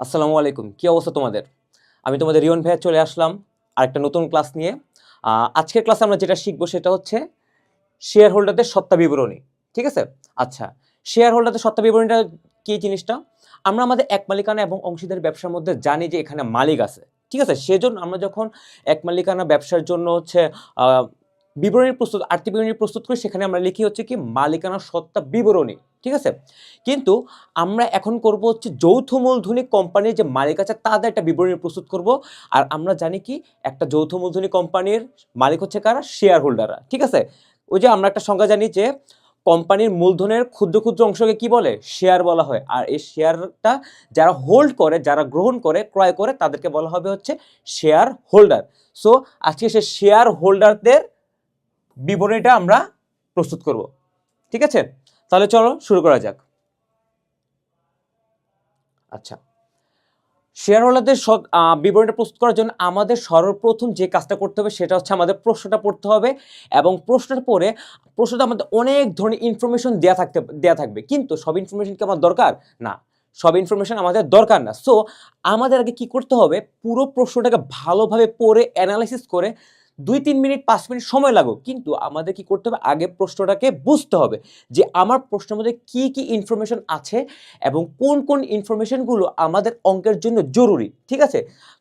আসসালামু আলাইকুম, কী অবস্থা তোমাদের? আমি তোমাদের রিয়ন ভাইয়া চলে আসলাম আরেকটা নতুন ক্লাস নিয়ে। আজকের ক্লাসে আমরা যেটা শিখব সেটা হচ্ছে শেয়ার হোল্ডারদের সত্তা বিবরণী ঠিক আছে? আচ্ছা শেয়ার হোল্ডারদের সত্তা বিবরণীটা কী জিনিসটা? আমরা আমাদের এক মালিকানা এবং অংশীদার ব্যবসার মধ্যে জানি যে এখানে মালিক আছে, ঠিক আছে? সেজন্য আমরা যখন এক মালিকানা ব্যবসার জন্য হচ্ছে বিবরণী প্রস্তুত, আর্থিক বিবরণী প্রস্তুত করি সেখানে আমরা লিখি হচ্ছে কি মালিকানা সত্তা বিবরণী, ঠিক আছে? কিন্তু আমরা এখন করব হচ্ছে যৌথ মূলধনী কোম্পানির যে মালিক আছে, তাদের একটা বিবরণী প্রস্তুত করব। আর আমরা জানি কি, একটা যৌথ মূলধনী কোম্পানির মালিক হচ্ছে কারা? শেয়ার হোল্ডাররা ঠিক আছে? ওই যে আমরা একটা সংজ্ঞা জানি যে, কোম্পানির মূলধনের ক্ষুদ্র ক্ষুদ্র অংশকে কি বলে? শেয়ার বলা হয়। আর এই শেয়ারটা যারা হোল্ড করে, যারা গ্রহণ করে, ক্রয় করে, তাদেরকে বলা হবে হচ্ছে শেয়ার হোল্ডার সো আজকে সে শেয়ার হোল্ডারদের বিবরণীটা আমরা প্রস্তুত করব। ঠিক আছে? তাহলে চলো শুরু করা যাক। আচ্ছা। শেয়ার হোল্ডারদের বিবরণীটা প্রস্তুত করার জন্য আমাদের সর্বপ্রথম যে কাজটা করতে হবে সেটা হচ্ছে আমাদের প্রশ্নটা পড়তে হবে এবং প্রশ্নের পরে প্রশ্নটা আমাদের অনেক ধরনের ইনফরমেশন দেওয়া থাকতে দেওয়া থাকবে। কিন্তু সব ইনফরমেশন কি আমার দরকার? না। সব ইনফরমেশন আমাদের দরকার না। সো আমাদের আগে কি করতে হবে? পুরো প্রশ্নটাকে ভালোভাবে পড়ে অ্যানালাইসিস করে দুই, তিন মিনিট, পাঁচ মিনিট সময় লাগুক। কিন্তু আমাদের কি করতে হবে? আগে প্রশ্নটাকে বুঝতে হবে যে আমার প্রশ্নের মধ্যে কি কি ইনফরমেশন আছে এবং কোন কোন ইনফরমেশনগুলো আমাদের অঙ্কের জন্য জরুরি, ঠিক আছে?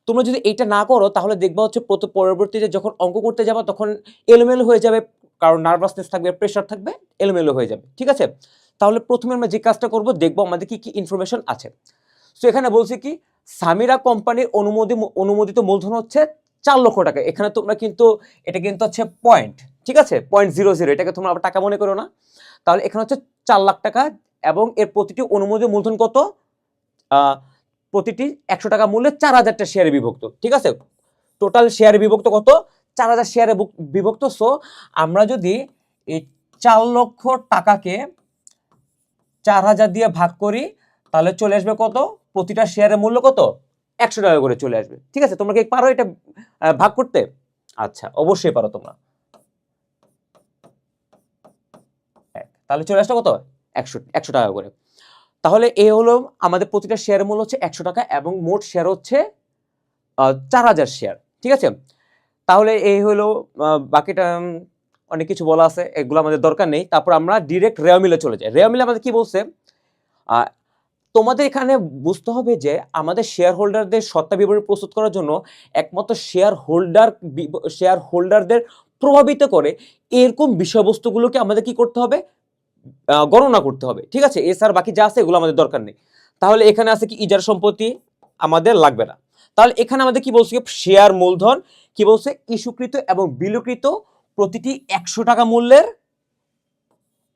তোমরা যদি এইটা না করো, তাহলে দেখবা হচ্ছে পরবর্তীতে যখন অঙ্ক করতে যাবা, তখন এলোমেলো হয়ে যাবে, কারণ নার্ভাসনেস থাকবে প্রেশার থাকবে, এলোমেলো হয়ে যাবে, ঠিক আছে? তাহলে প্রথমে আমরা যে কাজটা করব, দেখব আমাদের কি কি ইনফরমেশন আছে। তো এখানে বলছি কি, সামিরা কোম্পানির অনুমোদি, অনুমোদিত মূলধন হচ্ছে চার লক্ষ টাকা। এখানে তোমরা কিন্তু, এটা কিন্তু হচ্ছে পয়েন্ট ঠিক আছে? পয়েন্ট জিরো জিরো এটাকে তোমরা আবার টাকা মনে করো না। তাহলে এখানে হচ্ছে চার লাখ টাকা এবং এর প্রতিটি অনুমোদিত মূলধন কত? প্রতিটি একশো টাকা মূল্যে চার হাজারটা শেয়ারে বিভক্ত, ঠিক আছে? টোটাল শেয়ারে বিভক্ত কত? চার হাজার শেয়ারে বিভক্ত। সো আমরা যদি এই চার লক্ষ টাকাকে চার হাজার দিয়ে ভাগ করি, তাহলে চলে আসবে কত? প্রতিটা শেয়ারের মূল্য কত? একশো টাকা করে চলে আসবে। ঠিক আছে? তোমরা কি পারো এটা ভাগ করতে? আচ্ছা অবশ্যই পারো তোমরা। তাহলে চলে আসলো কত? একশো একশো টাকা করে। তাহলে এ হলো আমাদের প্রতিটা শেয়ারের মূল্য হচ্ছে একশো টাকা এবং মোট শেয়ার হচ্ছে চার হাজার শেয়ার ঠিক আছে? তাহলে এই হলো বাকিটা অনেক কিছু বলা আছে, এগুলো আমাদের দরকার নেই। তারপর আমরা ডিরেক্ট রেয়া মিলে চলে যাই। রেয়া মিলে আমাদের কি বলছে? তোমাদের এখানে বুঝতে হবে যে আমাদের শেয়ার হোল্ডারদের সত্তা বিবরণী প্রস্তুত করার জন্য একমাত্র শেয়ার হোল্ডার শেয়ার হোল্ডারদের প্রভাবিত করে এরকম বিষয়বস্তুগুলোকে আমাদের কি করতে হবে? গণনা করতে হবে। ঠিক আছে? এছাড়া বাকি যা আছে এগুলো আমাদের দরকার নেই। তাহলে এখানে আছে কি? ইজার সম্পত্তি আমাদের লাগবে না। তাহলে এখানে আমাদের কি বলছে? শেয়ার মূলধন কি বলছে? ইস্যুকৃত এবং বিলুকৃত প্রতিটি একশো টাকা মূল্যের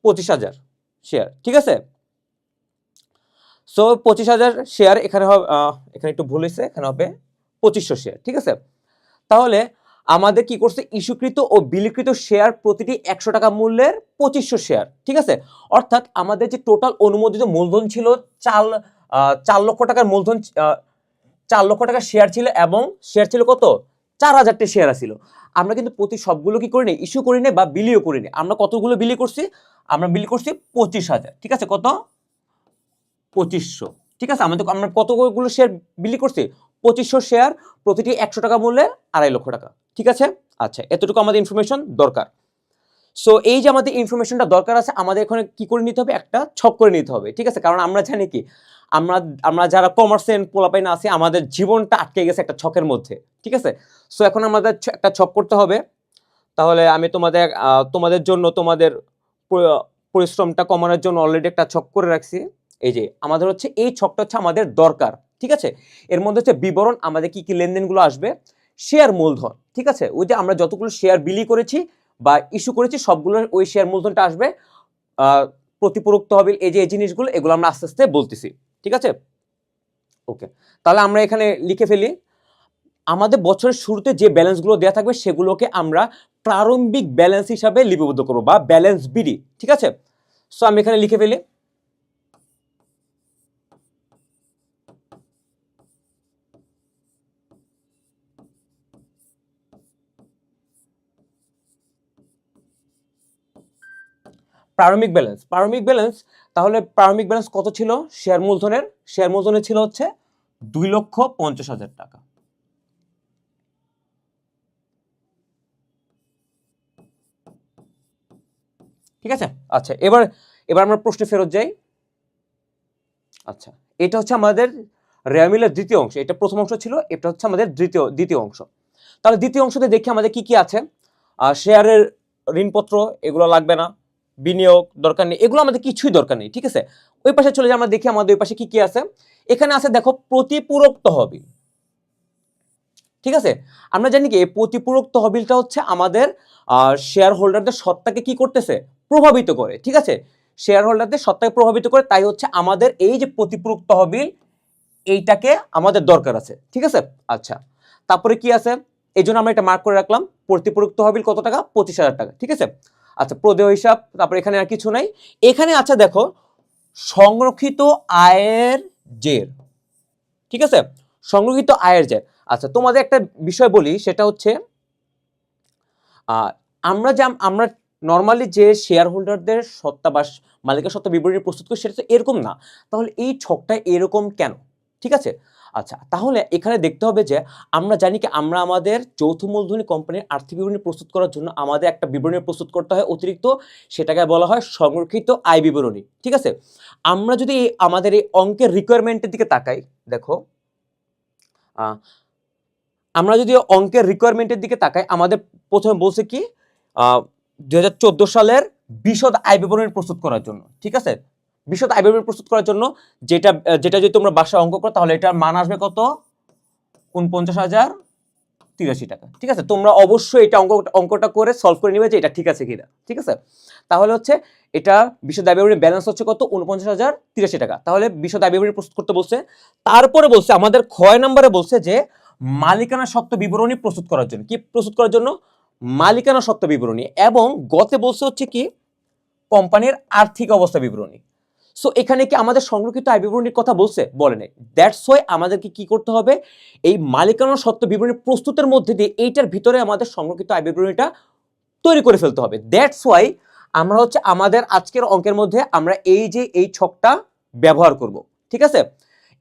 পঁচিশ হাজার শেয়ার ঠিক আছে? সো পঁচিশ হাজার শেয়ার এখানে হবে এখানে একটু ভুল হয়েছে, এখানে হবে পঁচিশশো শেয়ার ঠিক আছে? তাহলে আমাদের কি করছে? ইস্যুকৃত ও বিলিকৃত শেয়ার প্রতিটি একশো টাকা মূল্যের পঁচিশশো শেয়ার ঠিক আছে? অর্থাৎ আমাদের যে টোটাল অনুমোদিত মূলধন ছিল চার চার লক্ষ টাকার মূলধন চার লক্ষ টাকার শেয়ার ছিল এবং শেয়ার ছিল কত? চার হাজারটি শেয়ার ছিল। আমরা কিন্তু প্রতি সবগুলো কি করিনি? ইস্যু করিনি বা বিলিও করিনি। আমরা কতগুলো বিলি করছি? আমরা বিলি করছি পঁচিশ হাজার, ঠিক আছে? কত? পঁচিশশো। ঠিক আছে? আমাদের আমরা কতগুলো শেয়ার বিলি করছি? পঁচিশশো শেয়ার প্রতিটি একশো টাকা মূল্যে আড়াই লক্ষ টাকা। ঠিক আছে? আচ্ছা এতটুকু আমাদের ইনফরমেশন দরকার। সো এই যে আমাদের ইনফরমেশনটা দরকার আছে, আমাদের এখানে কি করে নিতে হবে? একটা ছক করে নিতে হবে। ঠিক আছে? কারণ আমরা জানি কি, আমরা আমরা যারা কমার্সের পোলাপাইন আছি, আমাদের জীবনটা আটকে গেছে একটা ছকের মধ্যে। ঠিক আছে? সো এখন আমাদের একটা ছক করতে হবে। তাহলে আমি তোমাদের তোমাদের জন্য তোমাদের পরিশ্রমটা কমানোর জন্য অলরেডি একটা ছক করে রাখছি। এই যে আমাদের হচ্ছে, এই ছকটা হচ্ছে আমাদের দরকার, ঠিক আছে? এর মধ্যে হচ্ছে বিবরণ, আমাদের কি কি লেনদেনগুলো আসবে? শেয়ার মূলধন, ঠিক আছে? ওই যে আমরা যতগুলো শেয়ার বিলি করেছি বা ইস্যু করেছি সবগুলোর ওই শেয়ার মূলধনটা আসবে। প্রতিপূরক তহবিল এই যে এই জিনিসগুলো, এগুলো আমরা আস্তে আস্তে বলতেছি, ঠিক আছে? ওকে, তাহলে আমরা এখানে লিখে ফেলি। আমাদের বছরের শুরুতে যে ব্যালেন্সগুলো দেওয়া থাকবে, সেগুলোকে আমরা প্রারম্ভিক ব্যালেন্স হিসাবে লিপিবদ্ধ করব বা ব্যালেন্স বিডি, ঠিক আছে? সো আমি এখানে লিখে ফেলি। প্রারম্ভিক ব্যালেন্স প্রারম্ভিক ব্যালেন্স তাহলে প্রারম্ভিক ব্যালেন্স কত ছিল? শেয়ার মূলধনের। শেয়ার মূলধনের ছিল হচ্ছে দুই লক্ষ পঞ্চাশ হাজার টাকা। ঠিক আছে? আচ্ছা এবার এবার আমরা প্রশ্নে ফেরত যাই। আচ্ছা এটা হচ্ছে আমাদের রেয়ামিলের দ্বিতীয় অংশ। এটা প্রথম অংশ ছিল, এটা হচ্ছে আমাদের দ্বিতীয় দ্বিতীয় অংশ। তাহলে দ্বিতীয় অংশতে দেখি আমাদের কি কি আছে? আর শেয়ারের ঋণপত্র, এগুলো লাগবে না। বিনিয়োগ দরকার নেই, এগুলো আমাদের কিছুই দরকার নেই, ঠিক আছে? ওই পাশে চলে যাই, আমরা দেখি আমাদের ওই পাশে কি কি আছে। এখানে আছে, দেখো, প্রতিপূরক তহবিল, ঠিক আছে? আমরা জানি কি, এই প্রতিপূরক তহবিলটা হচ্ছে আমাদের শেয়ার হোল্ডারদের সত্তাকে কি করতেছে? প্রভাবিত করে, ঠিক আছে? শেয়ার হোল্ডারদের সত্তাকে প্রভাবিত করে, তাই হচ্ছে আমাদের এই যে প্রতিপূরক তহবিল, এইটাকে আমাদের দরকার আছে, ঠিক আছে? আচ্ছা তারপরে কি আছে? এই জন্য আমরা এটা মার্ক করে রাখলাম, প্রতিপূরক তহবিল কত টাকা? পঁচিশ হাজার টাকা, ঠিক আছে? আচ্ছা প্রদেয় হিসাব, তারপর এখানে আর কিছু নাই। এখানে আচ্ছা দেখো, সংরক্ষিত আয়ের জের, ঠিক আছে? সংরক্ষিত আয়ের জের। আচ্ছা তোমাদের একটা বিষয় বলি, সেটা হচ্ছে আমরা যা, আমরা নর্মালি যে শেয়ার হোল্ডারদের সত্তা বা মালিকের সত্তা বিবরণী প্রস্তুত করি, সেটা তো এরকম না। তাহলে এই ছকটা এরকম কেন? ঠিক আছে? আচ্ছা তাহলে এখানে দেখতে হবে যে আমরা জানি কি আমরা আমাদের যৌথ মূলধনী কোম্পানির আর্থিক বিবরণী প্রস্তুত করার জন্য আমাদের একটা বিবরণী প্রস্তুত করতে হয়, অতিরিক্ত সেটাকে বলা হয় সংরক্ষিত আয় বিবরণী, ঠিক আছে? আমরা যদি আমাদের এই অঙ্কের রিকোয়ারমেন্টের দিকে তাকাই, দেখো আমরা যদি অঙ্কের রিকোয়ারমেন্টের দিকে তাকাই, আমাদের প্রথমে বলছে কি দু হাজার চোদ্দ সালের বিশদ আয় বিবরণী প্রস্তুত করার জন্য, ঠিক আছে? বিশদ আয় প্রস্তুত করার জন্য যেটা যেটা যদি তোমরা বাসায় অঙ্ক করো, তাহলে এটার মান আসবে কত? উনপঞ্চাশ হাজার তিরাশি টাকা। ঠিক আছে? তোমরা অবশ্যই এটা অঙ্ক, অঙ্কটা করে সলভ করে নিবে যে এটা ঠিক আছে কিনা। ঠিক আছে? তাহলে হচ্ছে এটা বিশদ আয় বিবরণী ব্যালেন্স হচ্ছে কত? উনপঞ্চাশ হাজার তিরাশি টাকা। তাহলে বিশদ আয় বিবরণী প্রস্তুত করতে বলছে, তারপরে বলছে, আমাদের ক্ষয় নম্বরে বলছে যে মালিকানা সত্ত্ব বিবরণী প্রস্তুত করার জন্য। কি প্রস্তুত করার জন্য? মালিকানা সত্ত্ব বিবরণী। এবং গতে বলছে হচ্ছে কি? কোম্পানির আর্থিক অবস্থা বিবরণী। সো এখানে কি আমাদের সংরক্ষিত আয় বিবরণীর কথা বলছে? বলে নাই। দ্যাটস ওয়াই আমাদেরকে কি করতে হবে? এই মালিকানা সত্ত্ব বিবরণী প্রস্তুতের মধ্যে দিয়ে এইটার ভিতরে আমাদের সংরক্ষিত আয় বিবরণীটা তৈরি করে ফেলতে হবে। দ্যাটস ওয়াই আমরা হচ্ছে আমাদের আজকের অঙ্কের মধ্যে আমরা এই যে এই ছকটা ব্যবহার করব। ঠিক আছে?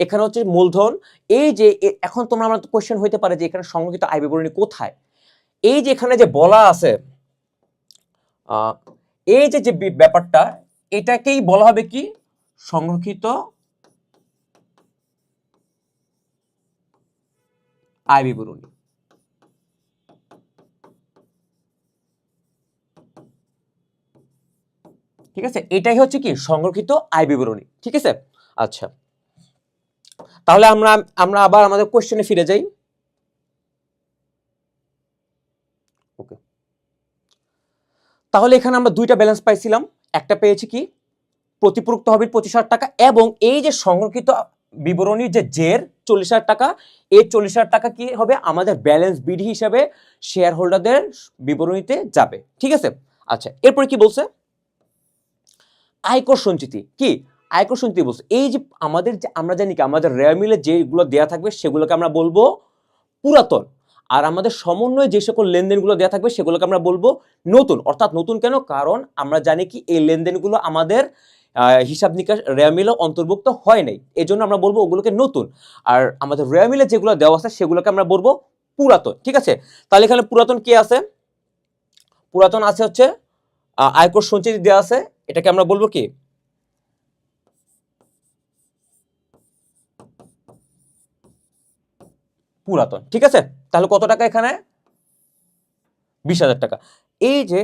এখানে হচ্ছে মূলধন। এই যে এখন তোমরা আমার কোশ্চেন হইতে পারে যে এখানে সংরক্ষিত আয় বিবরণী কোথায়? এই যে এখানে যে বলা আছে এই যে যে ব্যাপারটা, এটাকেই বলা হবে কি? সংরক্ষিত আয় বিবরণী। ঠিক আছে? এটাই হচ্ছে কি? সংরক্ষিত আয় বিবরণী। ঠিক আছে? আচ্ছা। তাহলে আমরা আমরা আবার আমাদের কোশ্চেনে ফিরে যাই। ওকে তাহলে এখানে আমরা দুইটা ব্যালেন্স পাইছিলাম। একটা পেয়েছি কি? প্রতিপূরক তহবিল পঁচিশ হাজার টাকা এবং এই যে সংরক্ষিত বিবরণীর যে জের চল্লিশ হাজার টাকা, এই চল্লিশ হাজার টাকা কি হবে? আমাদের ব্যালেন্স বিডি হিসাবে শেয়ার হোল্ডারদের বিবরণীতে যাবে। ঠিক আছে? আচ্ছা এরপরে কি বলছে? আয়কর সঞ্চিতি। কি? আয়কর সঞ্চিতি বলছে। এই যে আমাদের যে, আমরা জানি কি, আমাদের রেয়ার মিলে যেগুলো দেওয়া থাকবে সেগুলোকে আমরা বলব পুরাতন। আর আমাদের সমন্বয়ে যে সকল লেনদেনগুলো দেওয়া থাকবে সেগুলোকে আমরা বলব নতুন। অর্থাৎ নতুন কেন? কারণ আমরা জানি কি, এই লেনদেনগুলো আমাদের হিসাব নিকাশ রেয়ার মিলে অন্তর্ভুক্ত হয় নাই। জন্য আমরা বলব ওগুলোকে নতুন। আর আমাদের রেয়ার মিলে যেগুলো দেওয়া আছে, সেগুলোকে আমরা বলব পুরাতন। ঠিক আছে? তাহলে এখানে পুরাতন কি আছে? পুরাতন আছে হচ্ছে আয়কর সঞ্চিতি দেওয়া আছে। এটাকে আমরা বলব কি? পুরাতন। ঠিক আছে? তাহলে কত টাকা এখানে? বিশ হাজার টাকা। এই যে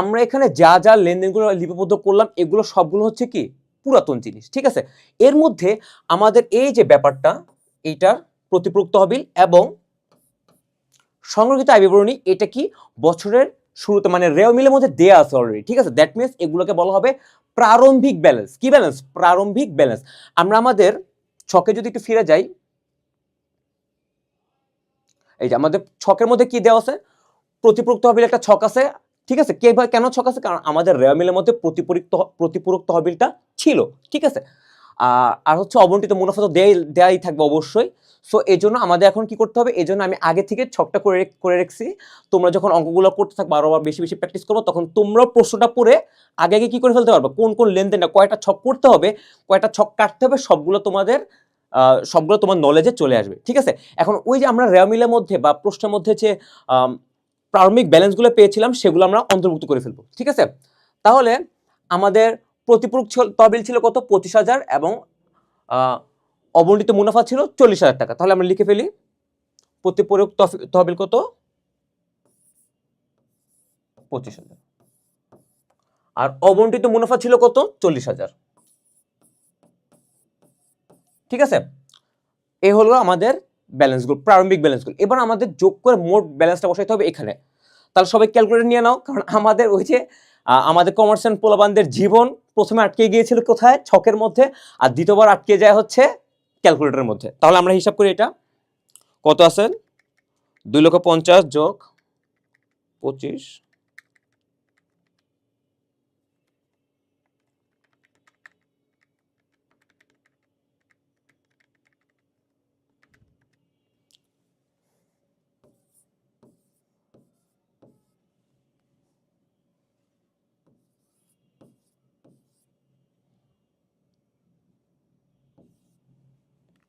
আমরা এখানে যা যা লেনদেনগুলো লিপিবদ্ধ করলাম, এগুলো সবগুলো হচ্ছে কি? পুরাতন জিনিস, ঠিক আছে? এর মধ্যে আমাদের এই যে ব্যাপারটা, এইটার প্রতিপূরক তহবিল এবং সংরক্ষিত আয় বিবরণী, এটা কি বছরের শুরুতে মানে রেও মিলের মধ্যে দেয়া আছে অলরেডি ঠিক আছে? দ্যাট মিনস এগুলোকে বলা হবে প্রারম্ভিক ব্যালেন্স কি ব্যালেন্স প্রারম্ভিক ব্যালেন্স আমরা আমাদের ছকে যদি একটু ফিরে যাই, এই যে আমাদের ছকের মধ্যে কি দেওয়া আছে? প্রতিপূরক তহবিল একটা ছক আছে ঠিক আছে? কে কেন ছক আছে কারণ আমাদের রেওয়া মিলের মধ্যে প্রতিপূরক তহ- প্রতিপূরক তহবিলটা ছিল, ঠিক আছে? আর হচ্ছে অবন্টিত মুনাফা তো দেয় দেয়াই থাকবে অবশ্যই। সো এই জন্য আমাদের এখন কি করতে হবে? এই জন্য আমি আগে থেকে ছকটা করে করে রাখছি। তোমরা যখন অঙ্কগুলো করতে থাকবে, আরও আবার বেশি বেশি প্র্যাকটিস করব, তখন তোমরাও প্রশ্নটা পড়ে আগে আগে কি করে ফেলতে পারবে? কোন কোন লেনদেনটা কয়টা ছক করতে হবে, কয়টা ছক কাটতে হবে, সবগুলো তোমাদের সবগুলো তোমার নলেজে চলে আসবে, ঠিক আছে? এখন ওই যে আমরা রেওমিলের মধ্যে বা প্রশ্নের মধ্যে যে প্রারম্ভিক ব্যালেন্সগুলো পেয়েছিলাম, সেগুলো আমরা অন্তর্ভুক্ত করে ফেলব, ঠিক আছে? তাহলে আমাদের প্রতিপূরক তহবিল ছিল কত? পঁচিশ হাজার এবং অবন্টিত মুনাফা ছিল চল্লিশ হাজার টাকা। তাহলে আমরা লিখে ফেলি, প্রতিপূরক তহবিল কত? পঁচিশ হাজার। আর অবন্টিত মুনাফা ছিল কত? চল্লিশ হাজার। ঠিক আছে? এ হলো আমাদের ব্যালেন্সগুলো প্রারম্ভিক ব্যালেন্সগুলো এবার আমাদের যোগ করে মোট ব্যালেন্সটা বসাইতে হবে এখানে। তাহলে সবাই ক্যালকুলেটর নিয়ে নাও, কারণ আমাদের ওই যে আমাদের কমার্স অ্যান্ড পোলাবানদের জীবন প্রথমে আটকে গিয়েছিল কোথায়? ছকের মধ্যে, আর দ্বিতীয়বার আটকে যায় হচ্ছে ক্যালকুলেটরের মধ্যে। তাহলে আমরা হিসাব করি এটা। কত আছে? দুই লক্ষ পঞ্চাশ যোগ পঁচিশ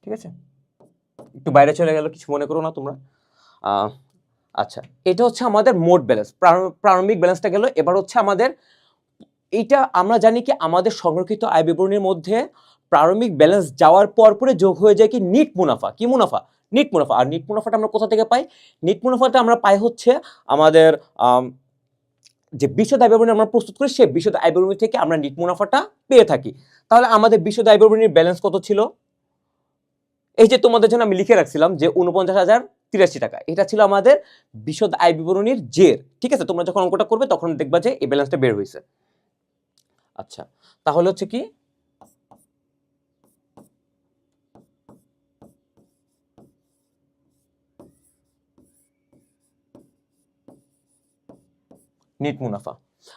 ঠিক আছে? একটু বাইরে চলে গেল কিছু মনে করো না তোমরা। আচ্ছা এটা হচ্ছে আমাদের মোট ব্যালেন্স প্রারম্ভিক ব্যালেন্সটা গেল। এবার হচ্ছে আমাদের, এইটা আমরা জানি কি আমাদের সংরক্ষিত আয় বিবরণীর মধ্যে প্রারম্ভিক ব্যালেন্স যাওয়ার পর পরে যোগ হয়ে যায় কি নিট মুনাফা। কি মুনাফা? নিট মুনাফা। আর নিট মুনাফাটা আমরা কোথা থেকে পাই? নিট মুনাফাটা আমরা পাই হচ্ছে আমাদের যে বিশদ আয় বিবরণী আমরা প্রস্তুত করি, সেই বিশদ আয় বিবরণী থেকে আমরা নিট মুনাফাটা পেয়ে থাকি। তাহলে আমাদের বিশদ আয় বিবরণীর ব্যালেন্স কত ছিল? এই যে তোমাদের জন্য আমি লিখে রাখছিলাম যে উনপঞ্চাশ হাজার তিরাশি টাকা। এটা ছিল আমাদের বিশদ আয় বিবরণীর জের। ঠিক আছে? তোমরা যখন অঙ্কটা করবে তখন দেখবা যে এই ব্যালেন্সটা বের হয়েছে। আচ্ছা তাহলে হচ্ছে কি? নিট মুনাফা।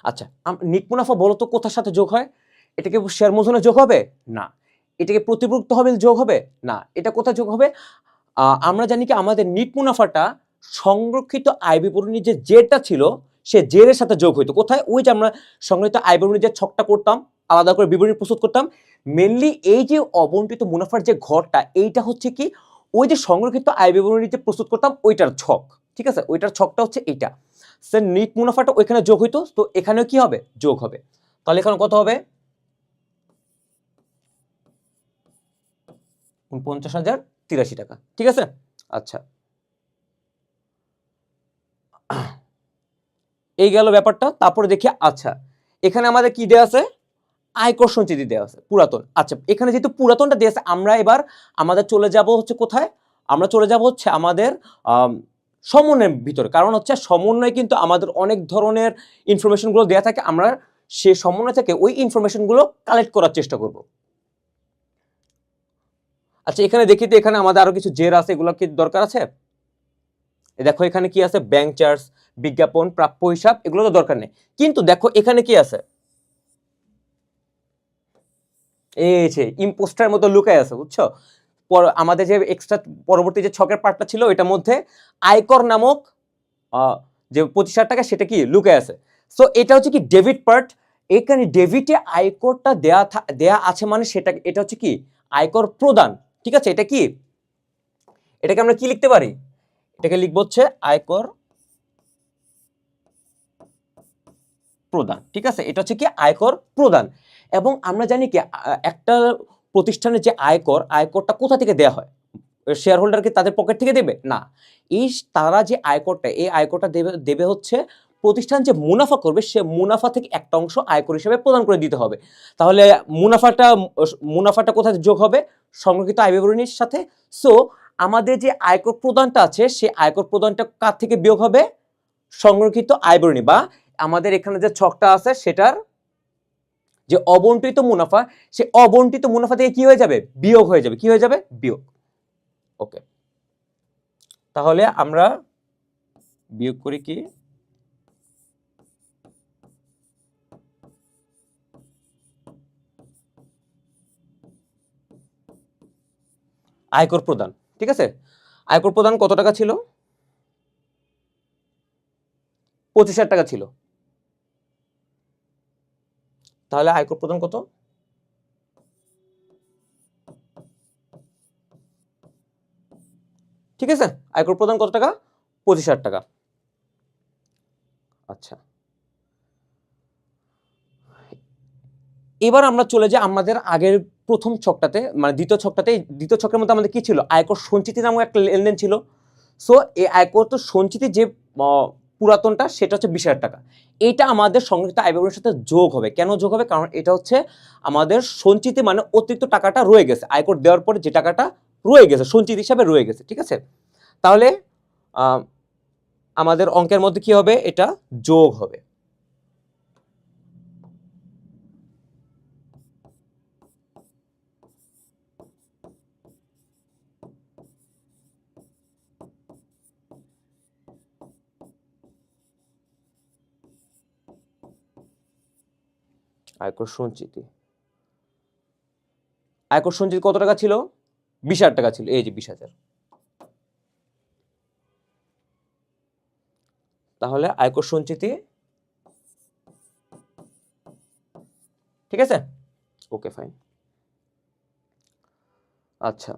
আচ্ছা নিট মুনাফা বলো তো কোথার সাথে যোগ হয়? এটাকে শেয়ার মূলধনে যোগ হবে? না। এটাকে প্রতিভুক্ত হবে যোগ হবে? না, এটা কোথায় যোগ হবে? আমরা জানি কি আমাদের নিট মুনাফাটা সংরক্ষিত আয় বিবরণীর যে জেরটা ছিল, সে জেরের সাথে যোগ হইতো। কোথায়? ওই যে আমরা সংরক্ষিত আয় বিবরণীর যে ছকটা করতাম, আলাদা করে বিবরণী প্রস্তুত করতাম মেনলি এই যে অবন্টিত মুনাফার যে ঘরটা, এইটা হচ্ছে কি ওই যে সংরক্ষিত আয় বিবরণী যে প্রস্তুত করতাম, ওইটার ছক। ঠিক আছে? ওইটার ছকটা হচ্ছে এইটা। সে নিট মুনাফাটা ওইখানে যোগ হইতো, তো এখানেও কি হবে? যোগ হবে। তাহলে এখানে কত হবে? পঞ্চাশ হাজার তিরাশি টাকা, ঠিক আছে? আচ্ছা। এই গেল ব্যাপারটা, তারপরে দেখি আচ্ছা এখানে আমাদের কি দেওয়া আছে? আয়কর সঞ্চিতি দেওয়া আছে, পুরাতন। আচ্ছা এখানে যেহেতু পুরাতনটা দেওয়া আছে, আমরা এবার আমাদের চলে যাব হচ্ছে কোথায়? আমরা চলে যাব হচ্ছে আমাদের সমন্বয়ের ভিতরে। কারণ হচ্ছে সমন্বয় কিন্তু আমাদের অনেক ধরনের ইনফরমেশনগুলো দেওয়া থাকে, আমরা সে সমন্বয় থেকে ওই ইনফরমেশনগুলো কালেক্ট করার চেষ্টা করব। আচ্ছা এখানে দেখি তো, এখানে আমাদের আরও কিছু জের আছে, এগুলো কি দরকার আছে? দেখো, এখানে কি আছে? ব্যাংক চার্জ বিজ্ঞাপন, প্রাপ্য হিসাব, এগুলো তো দরকার নেই। কিন্তু দেখো, এখানে কি আছে? এই যে ইম্পোস্টার মতো লুকায় আছে, বুঝছ? আমাদের যে এক্সট্রা পরবর্তী যে ছকের পার্টটা ছিল এটার মধ্যে আয়কর নামক যে পঁচিশ হাজার টাকা, সেটা কি লুকায় আছে? সো এটা হচ্ছে কি ডেবিট পার্ট। এখানে ডেবিটে আয়করটা দেয়া দেয়া আছে মানে সেটা এটা হচ্ছে কি? আয়কর প্রদান। ঠিক আছে? এটা কি? এটাকে আমরা কি লিখতে পারি? এটাকে লিখব হচ্ছে আয়কর প্রদান, ঠিক আছে? এটা হচ্ছে কি? আয়কর প্রদান। এবং আমরা জানি কি একটা প্রতিষ্ঠানের যে আয়কর, আয়করটা কোথা থেকে দেয়া হয়? শেয়ার হোল্ডারকে তাদের পকেট থেকে দেবে? না। এই তারা যে আয়করটা, এই আয়করটা দেবে দেবে হচ্ছে প্রতিষ্ঠান যে মুনাফা করবে, সে মুনাফা থেকে একটা অংশ আয়কর হিসেবে প্রদান করে দিতে হবে। তাহলে মুনাফাটা মুনাফাটা কোথায় যোগ হবে? সংরক্ষিত আয় বিবরণীর সাথে। সো আমাদের যে আয়কর প্রদানটা আছে, সে আয়কর প্রদানটা কার থেকে বিয়োগ হবে? সংরক্ষিত আয় বিবরণী বা আমাদের এখানে যে ছকটা আছে, সেটার যে অবন্টিত মুনাফা, সে অবন্টিত মুনাফা থেকে কি হয়ে যাবে? বিয়োগ হয়ে যাবে। কি হয়ে যাবে? বিয়োগ। ওকে তাহলে আমরা বিয়োগ করি কি? আয়কর প্রদান, ঠিক আছে? আয়কর প্রদান কত টাকা ছিল? পঁচিশ হাজার টাকা ছিল। তাহলে আয়কর প্রদান কত? ঠিক আছে? আয়কর প্রদান কত টাকা? পঁচিশ হাজার টাকা। আচ্ছা। এবার আমরা চলে যাই আমাদের আগের প্রথম ছকটাতে মানে দ্বিতীয় ছকটাতে। দ্বিতীয় ছকের মধ্যে আমাদের কি ছিল? আয়কর সঞ্চিতি নামক একটা লেনদেন ছিল। সো এই আয়কর তো সঞ্চিতি যে পুরাতনটা, সেটা হচ্ছে বিশ টাকা। এটা আমাদের সংরক্ষিত আয় ব্যবহারের সাথে যোগ হবে। কেন যোগ হবে? কারণ এটা হচ্ছে আমাদের সঞ্চিতি মানে অতিরিক্ত টাকাটা রয়ে গেছে। আয়কর দেওয়ার পরে যে টাকাটা রয়ে গেছে, সঞ্চিত হিসাবে রয়ে গেছে, ঠিক আছে? তাহলে আমাদের অঙ্কের মধ্যে কি হবে? এটা যোগ হবে। আয়কর সঞ্চিতি আয়কর সঞ্চিতি কত টাকা ছিল? বিশ হাজার টাকা ছিল। এই যে বিশ হাজার। তাহলে আয়কর সঞ্চিতি ঠিক আছে? Okay, fine. আচ্ছা।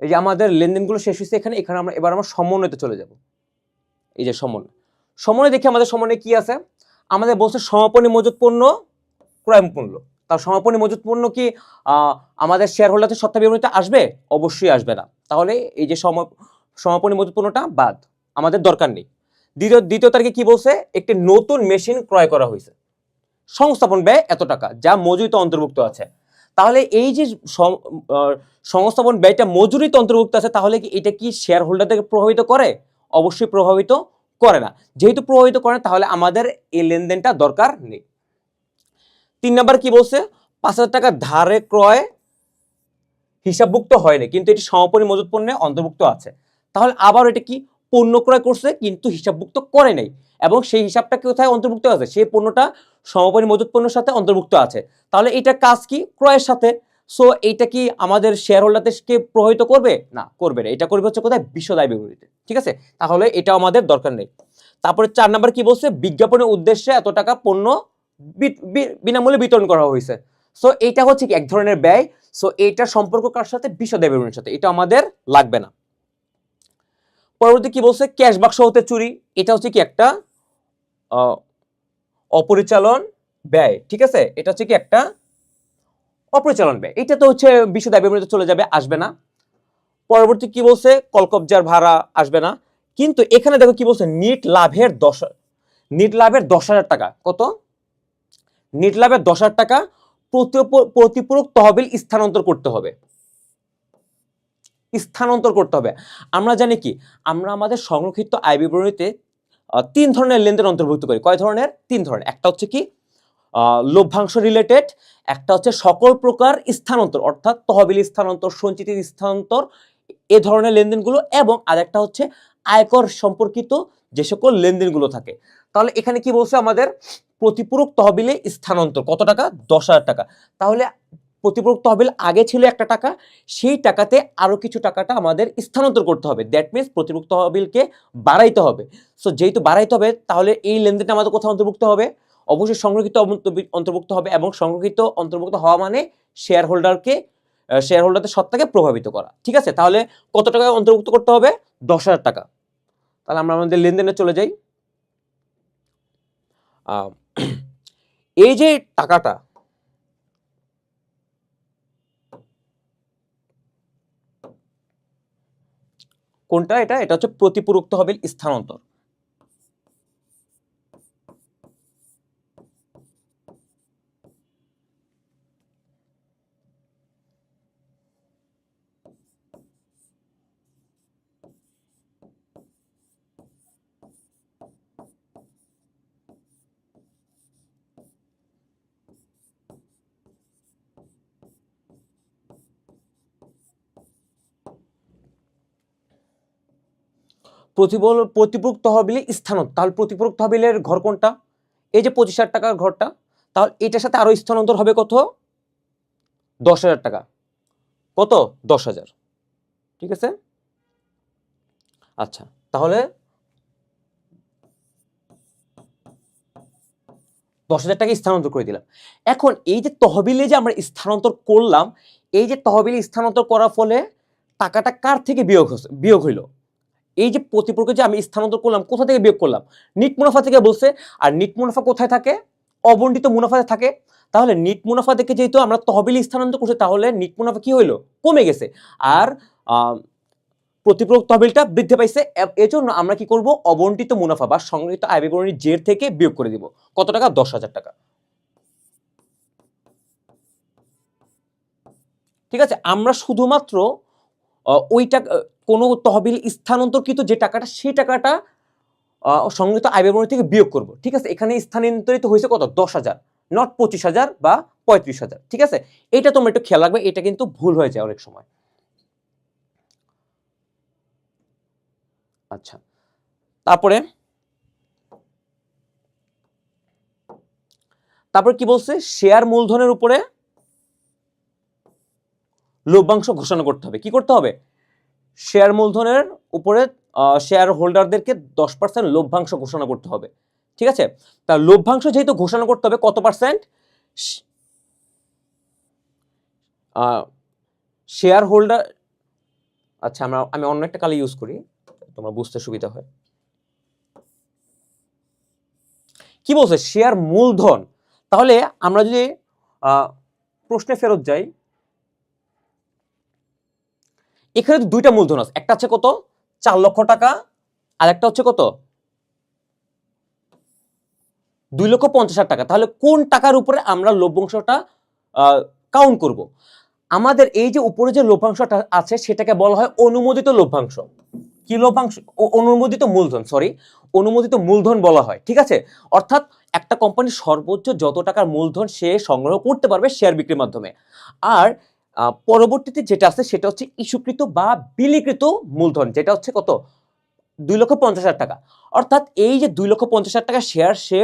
এই যে আমাদের লেনদেনগুলো শেষ হয়েছে এখানে এখানে আমরা, এবার আমরা সমন্বয়তে চলে যাব। এই যে সমন্বয়। সমন্বয় দেখি আমাদের সমন্বয় কি আছে? আমাদের বলছে সমাপনী মজুত পণ্য, ক্রয় মূল্য তার সমাপনী মজুত পণ্য কি আমাদের শেয়ার হোল্ডারের সত্তা বিবরণীতে আসবে? অবশ্যই আসবে না। তাহলে এই যে সম, সমাপনী মজুত পণ্যটা বাদ, আমাদের দরকার নেই। দ্বিতীয় দ্বিতীয় তারিখে কি বলছে? একটি নতুন মেশিন ক্রয় করা হয়েছে। সংস্থাপন ব্যয় এত টাকা, যা মজুরিতে অন্তর্ভুক্ত আছে। তাহলে এই যে সংস্থাপন ব্যয়টা মজুরিতে অন্তর্ভুক্ত আছে, তাহলে কি এটা কি শেয়ার হোল্ডারদেরকে প্রভাবিত করে? অবশ্যই প্রভাবিত। করে না। যেহেতু প্রভাবিত করে না, তাহলে আমাদের এই লেনদেনটা দরকার নেই। তিন নাম্বার কি বলছে? পাঁচ হাজার টাকা ধারে ক্রয় হিসাবভুক্ত হয়নি কিন্তু এটি সমাপনী মজুত পণ্যে অন্তর্ভুক্ত আছে। তাহলে আবার এটা কি? পণ্য ক্রয় করছে কিন্তু হিসাবভুক্ত করে নাই। এবং সেই হিসাবটা কোথায় অন্তর্ভুক্ত আছে? সেই পণ্যটা সমাপনী মজুত পণ্যের সাথে অন্তর্ভুক্ত আছে। তাহলে এটা কাজ কি? ক্রয়ের সাথে। সো এইটা কি আমাদের শেয়ার হোল্ডারদেরকে প্রভাবিত করবে? না করবে না। এটা করবে হচ্ছে কোথায়? বিশ্বদায় বিবরণীতে ঠিক আছে? তাহলে এটা আমাদের দরকার নেই। তারপরে চার নাম্বার কি বলছে? বিজ্ঞাপনের উদ্দেশ্যে এত টাকা পণ্য বিনামূল্যে বিতরণ করা হয়েছে। সো এইটা হচ্ছে কি? এক ধরনের ব্যয়। সো এইটার সম্পর্ক কার সাথে? বিশ্বদায় বিবরণীর সাথে। এটা আমাদের লাগবে না। পরবর্তী কি বলছে? ক্যাশ বাক্স হতে চুরি। এটা হচ্ছে কি একটা অপরিচালন ব্যয়। ঠিক আছে? এটা হচ্ছে কি একটা অপরিচালন ব্যয়। এটা তো হচ্ছে বিশ্ব বিশ্বদায় বিবরণীতে চলে যাবে, আসবে না। পরবর্তী কি বলছে? কলকবজার ভাড়া আসবে না। কিন্তু এখানে দেখো কি বলছে? নিট লাভের দশ, নিট লাভের দশ হাজার টাকা। কত? নিট লাভের দশ হাজার টাকা প্রতি- প্রতিপূরক তহবিল স্থানান্তর করতে হবে। স্থানান্তর করতে হবে। আমরা জানি কি? আমরা আমাদের সংরক্ষিত আয় বিবরণীতে তিন ধরনের লেনদেন অন্তর্ভুক্ত করি। কয় ধরনের? তিন ধরনের। একটা হচ্ছে কি? লভ্যাংশ রিলেটেড একটা হচ্ছে সকল প্রকার স্থানান্তর, অর্থাৎ তহবিল স্থানান্তর, সঞ্চিতির স্থানান্তর, এ ধরনের লেনদেনগুলো, এবং আরেকটা হচ্ছে আয়কর সম্পর্কিত যে সকল লেনদেনগুলো থাকে। তাহলে এখানে কি বলছে আমাদের? প্রতিপূরক তহবিলে স্থানান্তর, কত টাকা? দশ হাজার টাকা। তাহলে প্রতিপূরক তহবিল আগে ছিল একটা টাকা, সেই টাকাতে আরও কিছু টাকাটা আমাদের স্থানান্তর করতে হবে। দ্যাট মিনস প্রতিপূরক তহবিলকে বাড়াইতে হবে। সো যেহেতু বাড়াইতে হবে, তাহলে এই লেনদেনটা আমাদের কোথাও অন্তর্ভুক্ত হবে? অবশ্যই সংরক্ষিত অন্তর্ভুক্ত হবে এবং সংরক্ষিত অন্তর্ভুক্ত হওয়া মানে শেয়ার হোল্ডারকে শেয়ার হোল্ডারদের সত্তাকে প্রভাবিত করা। ঠিক আছে? তাহলে কত টাকা অন্তর্ভুক্ত করতে হবে? দশ হাজার টাকা। তাহলে আমরা আমাদের লেনদেনে চলে যাই। এই যে টাকাটা, কোনটা এটা? এটা হচ্ছে প্রতিপূরক তহবিল স্থানান্তর। প্রতিবল প্রতিপূরক তহবিলে স্থানান্তর তাহলে প্রতিপূরক তহবিলের ঘর কোনটা? এই যে পঁচিশ হাজার টাকার ঘরটা, তাহলে এটার সাথে আরও স্থানান্তর হবে কত? দশ হাজার টাকা। কত? দশ হাজার। ঠিক আছে? আচ্ছা তাহলে দশ হাজার টাকা স্থানান্তর করে দিলাম। এখন এই যে তহবিলে যে আমরা স্থানান্তর করলাম, এই যে তহবিলে স্থানান্তর করার ফলে টাকাটা কার থেকে বিয়োগ বিয়োগ হইল? এই যে প্রতিপক্ষে যে আমি স্থানান্তর করলাম কোথা থেকে বিয়োগ করলাম? নিট মুনাফা থেকে বলছে। আর নিট মুনাফা কোথায় থাকে? অবন্টিত মুনাফাতে থাকে। তাহলে নিট মুনাফা থেকে যেহেতু আমরা তহবিল স্থানান্তর করছি তাহলে নিট মুনাফা কি হইল? কমে গেছে। আর প্রতিপূরক তহবিলটা বৃদ্ধি পাইছে। এজন্য আমরা কি করব? অবন্টিত মুনাফা বা সংগৃহীত আয় বিবরণী জের থেকে বিয়োগ করে দিব। কত টাকা? দশ হাজার টাকা। ঠিক আছে? আমরা শুধুমাত্র আহ, ওই টাকা কোনো তহবিল স্থানান্তরকৃত যে টাকাটা, সেই টাকাটা সংগৃহীত আয় বিবরণী থেকে বিয়োগ করব। ঠিক আছে? এখানে স্থানান্তরিত হয়েছে কত? দশ হাজার। নট পঁচিশ হাজার বা পঁয়ত্রিশ হাজার। ঠিক আছে? এটা তোমরা একটু খেয়াল রাখবে, এটা কিন্তু ভুল হয়ে যায় অনেক সময়। আচ্ছা। তারপরে তারপর কি বলছে? শেয়ার মূলধনের উপরে লভ্যাংশ ঘোষণা করতে হবে। কি করতে হবে? শেয়ার মূলধনের উপরে শেয়ার হোল্ডারদেরকে দশ পার্সেন্ট লভ্যাংশ ঘোষণা করতে হবে। ঠিক আছে? তা লভ্যাংশ যেহেতু ঘোষণা করতে হবে, কত পার্সেন্ট শেয়ার হোল্ডার আচ্ছা আমরা, আমি অন্য একটা কালে ইউজ করি, তোমার বুঝতে সুবিধা হয়। কি বলছে? শেয়ার মূলধন। তাহলে আমরা যদি প্রশ্নে ফেরত যাই এখানে তো দুইটা মূলধন আছে। একটা হচ্ছে কত? চার লক্ষ টাকা, আর একটা হচ্ছে কত? দুই লক্ষ পঞ্চাশ হাজার টাকা। তাহলে কোন টাকার উপরে আমরা লভ্যাংশটা কাউন্ট করব? আমাদের এই যে উপরে যে লভ্যাংশটা আছে, সেটাকে বলা হয় অনুমোদিত লভ্যাংশ। কি লভ্যাংশ? অনুমোদিত মূলধন সরি অনুমোদিত মূলধন বলা হয়, ঠিক আছে? অর্থাৎ একটা কোম্পানির সর্বোচ্চ যত টাকার মূলধন সে সংগ্রহ করতে পারবে শেয়ার বিক্রির মাধ্যমে। আর পরবর্তীতে যেটা আছে সেটা হচ্ছে ইস্যুকৃত বা বিলিকৃত মূলধন, যেটা হচ্ছে কত? দুই লক্ষ পঞ্চাশ হাজার টাকা। অর্থাৎ এই যে দুই লক্ষ পঞ্চাশ হাজার টাকা শেয়ার সে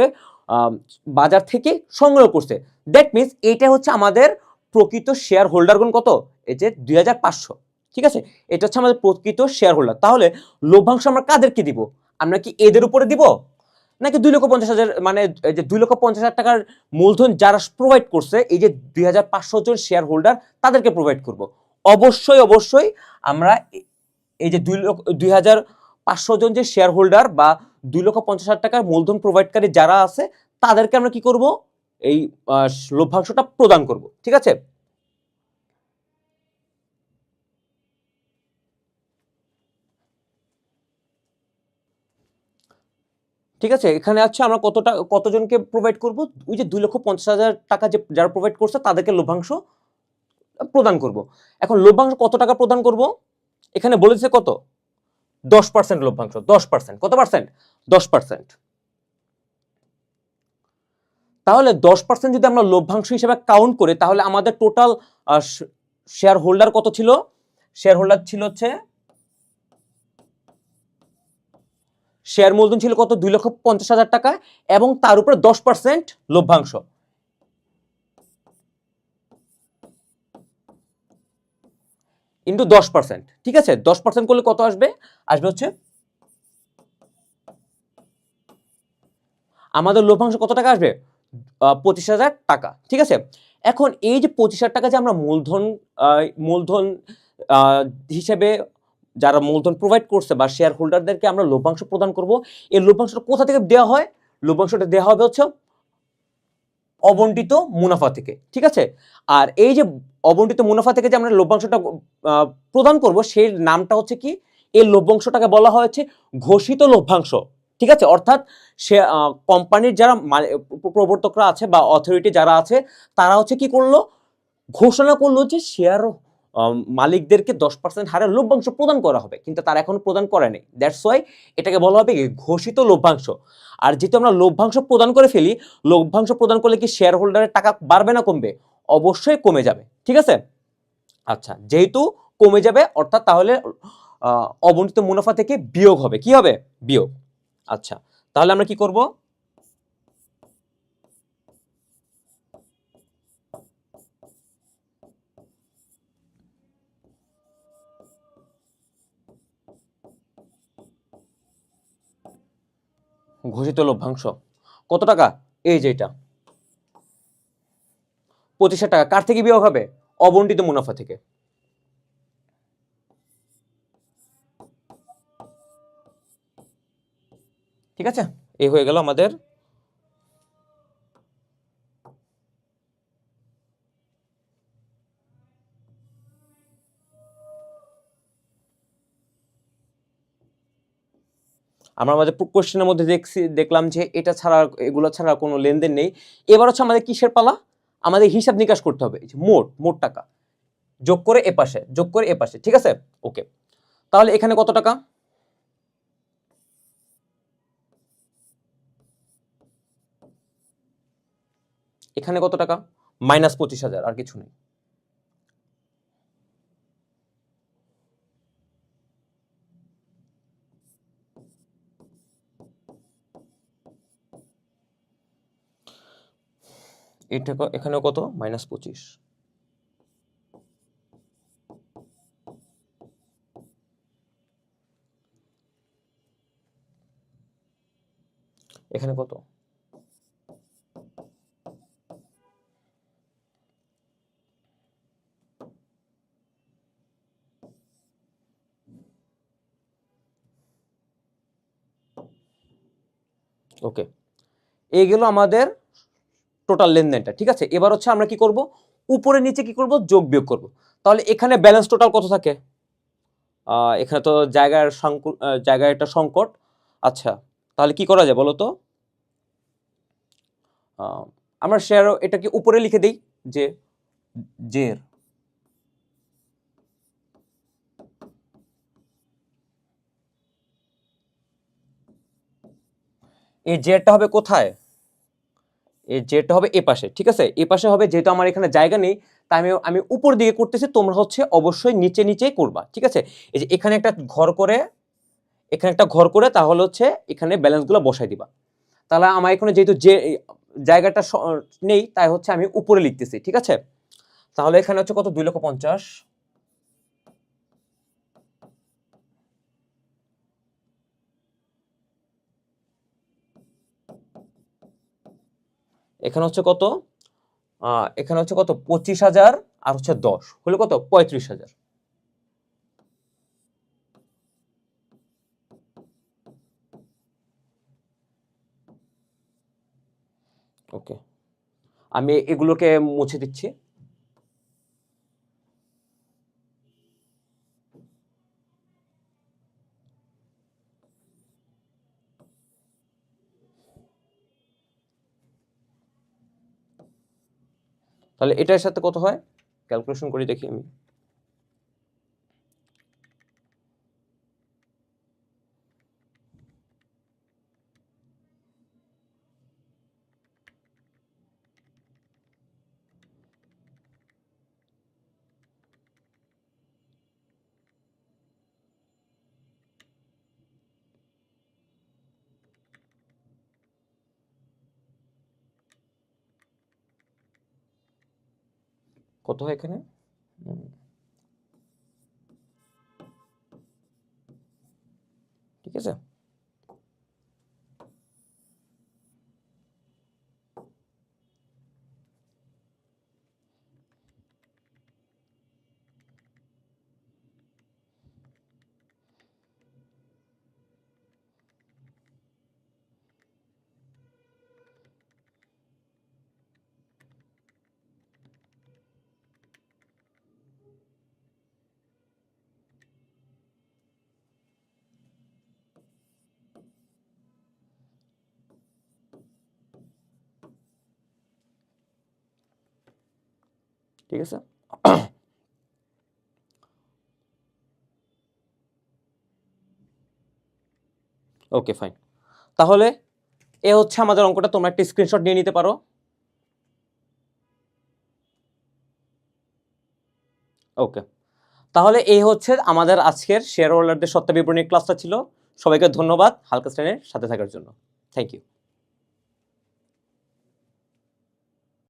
বাজার থেকে সংগ্রহ করছে। দ্যাট মিনস এইটা হচ্ছে আমাদের প্রকৃত শেয়ার হোল্ডারগণ কত? এই যে দুই হাজার পাঁচশো। ঠিক আছে? এটা হচ্ছে আমাদের প্রকৃত শেয়ার হোল্ডার তাহলে, লভ্যাংশ আমরা কাদেরকে দিব? আমরা কি এদের উপরে দিব? নাকি দুই লক্ষ পঞ্চাশ হাজার মানে যে দুই লক্ষ পঞ্চাশ হাজার টাকার মূলধন যারা প্রোভাইড করছে, এই যে দুই হাজার পাঁচশো জন শেয়ার হোল্ডার তাদেরকে প্রোভাইড করব। অবশ্যই অবশ্যই আমরা এই যে দুই লক্ষ, দুই হাজার পাঁচশো জন যে শেয়ার হোল্ডার বা দুই লক্ষ পঞ্চাশ হাজার টাকার মূলধন প্রোভাইডকারী যারা আছে, তাদেরকে আমরা কি করব? এই লভ্যাংশটা প্রদান করব। ঠিক আছে? ঠিক আছে? এখানে আছে আমরা কতটা, কতজনকে প্রোভাইড করব? ওই যে দুই লক্ষ পঞ্চাশ হাজার টাকা যে যারা প্রোভাইড করছে, তাদেরকে লভ্যাংশ প্রদান করব। এখন লভ্যাংশ কত টাকা প্রদান করব? এখানে বলেছে কত? দশ পার্সেন্ট লভ্যাংশ, দশ পার্সেন্ট কত পার্সেন্ট দশ পার্সেন্ট তাহলে দশ পার্সেন্ট যদি আমরা লভ্যাংশ হিসেবে কাউন্ট করি, তাহলে আমাদের টোটাল শেয়ার হোল্ডার কত ছিল? শেয়ার হোল্ডার ছিল হচ্ছে শেয়ার মূলধন ছিল কত? দুই লক্ষ পঞ্চাশ হাজার টাকা এবং তার উপরে দশ পার্সেন্ট লভ্যাংশ। ইন্টু দশ পার্সেন্ট ঠিক আছে? দশ পার্সেন্ট করলে কত আসবে? আসবে হচ্ছে আমাদের লভ্যাংশ কত টাকা আসবে? পঁচিশ হাজার টাকা, ঠিক আছে? এখন এই যে পঁচিশ হাজার টাকা যে আমরা মূলধন মূলধন হিসেবে যারা মূলধন প্রোভাইড করছে বা শেয়ার হোল্ডারদেরকে আমরা লভ্যাংশ প্রদান করব, এই লভ্যাংশটা কোথা থেকে দেওয়া হয়? লভ্যাংশটা দেওয়া হবে হচ্ছে অবন্টিত মুনাফা থেকে, ঠিক আছে? আর এই যে অবন্টিত মুনাফা থেকে যে আমরা লভ্যাংশটা প্রদান করব, সেই নামটা হচ্ছে কি? এই লভ্যাংশটাকে বলা হয়েছে ঘোষিত লভ্যাংশ, ঠিক আছে? অর্থাৎ সে কোম্পানির যারা প্রবর্তকরা আছে বা অথরিটি যারা আছে, তারা হচ্ছে কি করল? ঘোষণা করল যে শেয়ার মালিকদেরকে দশ পার্সেন্ট হারে লভ্যাংশ প্রদান করা হবে কিন্তু তারা এখনও প্রদান করেনি দ্যাটস ওয়াই এটাকে বলা হবে ঘোষিত লভ্যাংশ। আর যেহেতু আমরা লভ্যাংশ প্রদান করে ফেলি লভ্যাংশ প্রদান করলে কি শেয়ার হোল্ডারের টাকা বাড়বে না কমবে? অবশ্যই কমে যাবে। ঠিক আছে? আচ্ছা যেহেতু কমে যাবে অর্থাৎ তাহলে আহ, অবন্টিত মুনাফা থেকে বিয়োগ হবে। কি হবে? বিয়োগ। আচ্ছা তাহলে আমরা কি করব? ঘোষিত লভ্যাংশ কত টাকা? এই যে এটা। পঁচিশ টাকা। কার থেকে বিয়োগ হবে? অবন্টিত মুনাফা থেকে। ঠিক আছে? এই হয়ে গেল আমাদের আমরা আমাদের কোশ্চেনের মধ্যে দেখছি, দেখলাম যে এটা ছাড়া, এগুলো ছাড়া কোনো লেনদেন নেই। এবার হচ্ছে আমাদের কিসের পালা? আমাদের হিসাব নিকাশ করতে হবে। মোট মোট টাকা। যোগ করে এ পাশে, যোগ করে এ পাশে, ঠিক আছে? ওকে তাহলে এখানে কত টাকা? এখানে কত টাকা? মাইনাস পঁচিশ হাজার, আর কিছু নেই। এটা এখানেও কত? মাইনাস পঁচিশ। এখানে কত? ওকে এই গেল আমাদের টোটাল লেনদেনটা ঠিক আছে? এবার হচ্ছে আমরা কি করব? উপরে নিচে কি করব? যোগ বিয়োগ করব। তাহলে এখানে ব্যালেন্স টোটাল কত থাকে? এখানে তো জায়গার আহ, জায়গার একটা সংকট। আচ্ছা তাহলে কি করা যায় বলো তো? আমরা শেয়ার এটাকে উপরে লিখে দেই যে জের এই জেরটা হবে কোথায়? জেরটা হবে এ পাশে, ঠিক আছে? এ পাশে হবে যেহেতু আমার এখানে জায়গা নেই, তাই আমি আমি উপর দিকে করতেছি, তোমরা হচ্ছে অবশ্যই নিচে নিচেই করবা, ঠিক আছে? এই যে এখানে একটা ঘর করে, এখানে একটা ঘর করে তাহলে হচ্ছে এখানে ব্যালেন্সগুলো বসাই দিবা। তাহলে আমার এখানে যেহেতু যে জায়গাটা নেই, তাই হচ্ছে আমি উপরে লিখতেছি, ঠিক আছে? তাহলে এখানে হচ্ছে কত? দুই লক্ষ পঞ্চাশ। এখানে হচ্ছে কত? এখানে হচ্ছে কত? পঁচিশ হাজার আর হচ্ছে দশ। হলো কত? পঁয়ত্রিশ হাজার। ওকে। আমি এগুলোকে মুছে দিচ্ছি। তাহলে এটার সাথে কত হয়? ক্যালকুলেশন করি দেখি আমি। কত হয় এখানে? ঠিক আছে? ঠিক আছে? ওকে ফাইন তাহলে এ হচ্ছে আমাদের অঙ্কটা, তোমরা একটা স্ক্রিনশট নিয়ে নিতে পারো। ওকে তাহলে এই হচ্ছে আমাদের আজকের শেয়ার হোল্ডারদের সত্তা বিবরণী ক্লাসটা ছিল। সবাইকে ধন্যবাদ হালকা শ্রেণির সাথে থাকার জন্য। Thank you